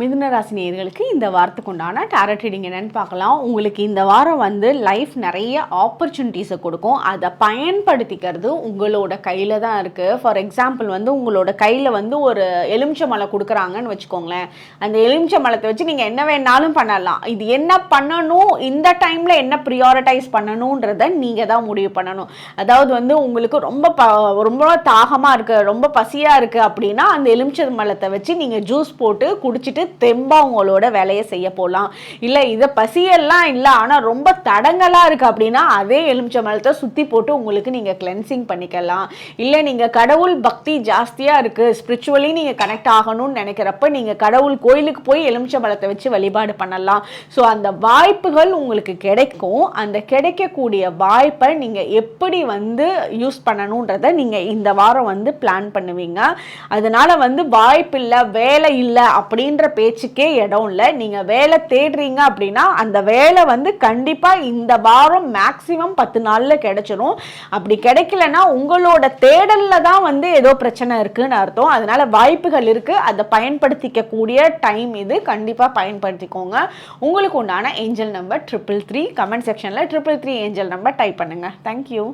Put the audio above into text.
மிதுன ராசி இந்த வாரத்துக்கு உண்டான டேரட் ரீடிங் என்னன்னு பார்க்கலாம். உங்களுக்கு இந்த வாரம் வந்து லைஃப் நிறைய ஆப்பர்ச்சுனிட்டிஸை கொடுக்கும். அதை பயன்படுத்திக்கிறது உங்களோட கையில் தான் இருக்குது ஃபார் எக்ஸாம்பிள் வந்து உங்களோட கையில் வந்து ஒரு எலுமிச்சை மலை கொடுக்குறாங்கன்னு வச்சுக்கோங்களேன். அந்த எலுமிச்சை மலத்தை வச்சு நீங்கள் என்ன வேணாலும் பண்ணலாம். இது என்ன பண்ணணும்? இந்த டைமில் என்ன ப்ரியாரிட்டைஸ் பண்ணணுன்றத நீங்கள் தான் முடிவு பண்ணணும். அதாவது வந்து உங்களுக்கு ரொம்ப ப ரொம்ப தாகமாக இருக்குது ரொம்ப பசியாக இருக்குது அப்படின்னா அந்த எலுமிச்சை மலத்தை வச்சு நீங்கள் ஜூஸ் போட்டு குடிச்சிட்டு தெம்பவங்களோட வேலையை செய்ய போகலாம் இல்லை இதை பசியெல்லாம் இல்லை ஆனால் ரொம்ப தடங்கலாக இருக்குது அப்படின்னா அதே எலுமிச்சை மலத்தை சுற்றி போட்டு உங்களுக்கு நீங்கள் கிளென்சிங் பண்ணிக்கலாம். இல்லை நீங்கள் கடவுள் பக்தி ஜாஸ்தியாக இருக்குது ஸ்பிரிச்சுவலி நீங்கள் கனெக்ட் ஆகணும்னு நினைக்கிறப்ப நீங்கள் கடவுள் கோயிலுக்கு போய் எலுமிச்சை மலத்தை வச்சு வழிபாடு பண்ணலாம். ஸோ அந்த வாய்ப்புகள் உங்களுக்கு கிடைக்கும். அந்த கிடைக்கக்கூடிய வாய்ப்பை நீங்கள் எப்படி வந்து யூஸ் பண்ணணுன்றதை நீங்கள் இந்த வாரம் வந்து பிளான் பண்ணுவீங்க. அதனால் வந்து வாய்ப்பு இல்லை வேலை இல்லை அப்படின்ற பேச்சுக்கே இடம் இல்லை. நீங்கள் வேலை தேடுறீங்க அப்படின்னா அந்த வேலை வந்து கண்டிப்பாக இந்த வாரம் மேக்ஸிமம் பத்து நாளில் கிடைச்சிடும் அப்படி கிடைக்கலன்னா உங்களோட தேடலில் தான் வந்து ஏதோ பிரச்சனை இருக்குதுன்னு அர்த்தம். அதனால் வாய்ப்புகள் இருக்குது அதை பயன்படுத்திக்கக்கூடிய டைம் இது. கண்டிப்பாக பயன்படுத்திக்கோங்க. உங்களுக்கு உண்டான angel number triple three comment செக்ஷனில் triple three angel number type பண்ணுங்கள் தேங்க்யூ